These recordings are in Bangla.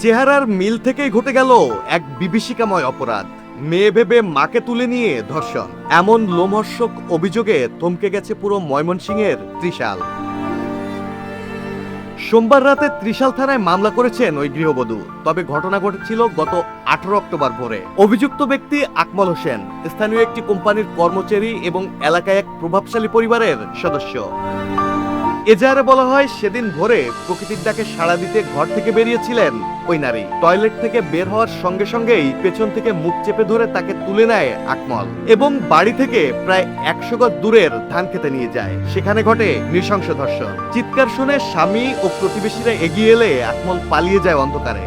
চেহারার মিল থেকেই ঘটে গেল এক বিভীষিকাময় অপরাধ। মেয়ে ভেবে মাকে তুলে নিয়ে ধর্ষণ। এমন লোমহর্ষক অভিযোগে থমকে গেছে পুরো ময়মনসিংহের ত্রিশাল। সোমবার রাতে ত্রিশাল থানায় মামলা করেছেন ওই গৃহবধূ। তবে ঘটনা ঘটেছিল গত আঠারো অক্টোবর ভোরে। অভিযুক্ত ব্যক্তি আকমল হোসেন, স্থানীয় একটি কোম্পানির কর্মচারী এবং এলাকায় এক প্রভাবশালী পরিবারের সদস্য। এজাহারে বলা হয় সেদিন ভোরে প্রকৃতির ডাকে সাড়া দিতে ঘর থেকে বেরিয়েছিলেন ওই নারী। টয়লেট থেকে বের হওয়ার সঙ্গে সঙ্গেই পেছন থেকে মুখ চেপে ধরে তাকে তুলে নেয় আকমল এবং বাড়ি থেকে প্রায় একশো গজ দূরের ধান খেতে নিয়ে যায়। সেখানে ঘটে নৃশংস ধর্ষণ। চিৎকার শুনে স্বামী ও প্রতিবেশীরা এগিয়ে এলে আকমল পালিয়ে যায় অন্ধকারে।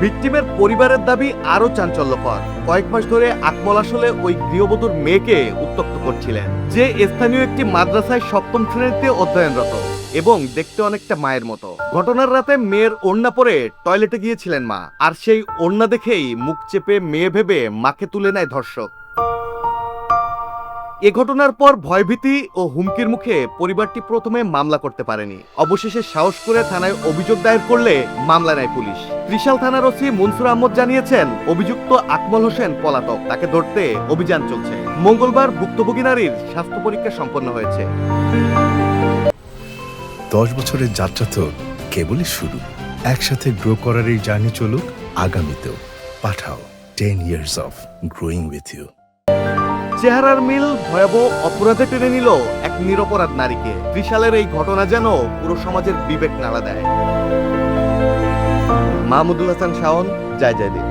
ভিকটিমের পরিবারের দাবি আরও চাঞ্চল্যকর। কয়েক মাস ধরে আকমল আসলে ওই গৃহবধূর মেয়েকে উত্তক্ত করছিলেন, যে স্থানীয় একটি মাদ্রাসায় সপ্তম শ্রেণীতে অধ্যয়নরত এবং দেখতে অনেকটা মায়ের মতো। ঘটনার রাতে মেয়ের ওড়না পরে টয়লেটে গিয়েছিলেন মা, আর সেই ওড়না দেখেই মুখ চেপে মেয়ে ভেবে মাকে তুলে নেয় ধর্ষক। এ ঘটনার পর ভয়ভীতি ও হুমকির মুখে পরিবারটি প্রথমে মামলা করতে পারেনি। অবশেষে সাহস করে থানায় অভিযোগ দায়ের করলে মামলা নেয় পুলিশ। ত্রিশাল থানার ওসি মনসুর আহমদ জানিয়েছেন, অভিযুক্ত আকমল হোসেন পলাতক, তাকে ধরতে অভিযান চলছে। মঙ্গলবার ভুক্তভোগী নারীর স্বাস্থ্য পরীক্ষা সম্পন্ন হয়েছে। দশ বছরের যাত্রা তো কেবলই শুরু। একসাথে গ্রো করার এই জার্নি চলুক, আগামীতেও। Pathao ten years of growing with you চেহারার মিল ভয়াবহ অপরাধে টেনে নিল এক নিরপরাধ নারীকে। ত্রিশালের এই ঘটনা যেন পুরো সমাজের বিবেক নাড়া দেয়। মাহমুদুল হাসান শাওন, জয় জয়দীপ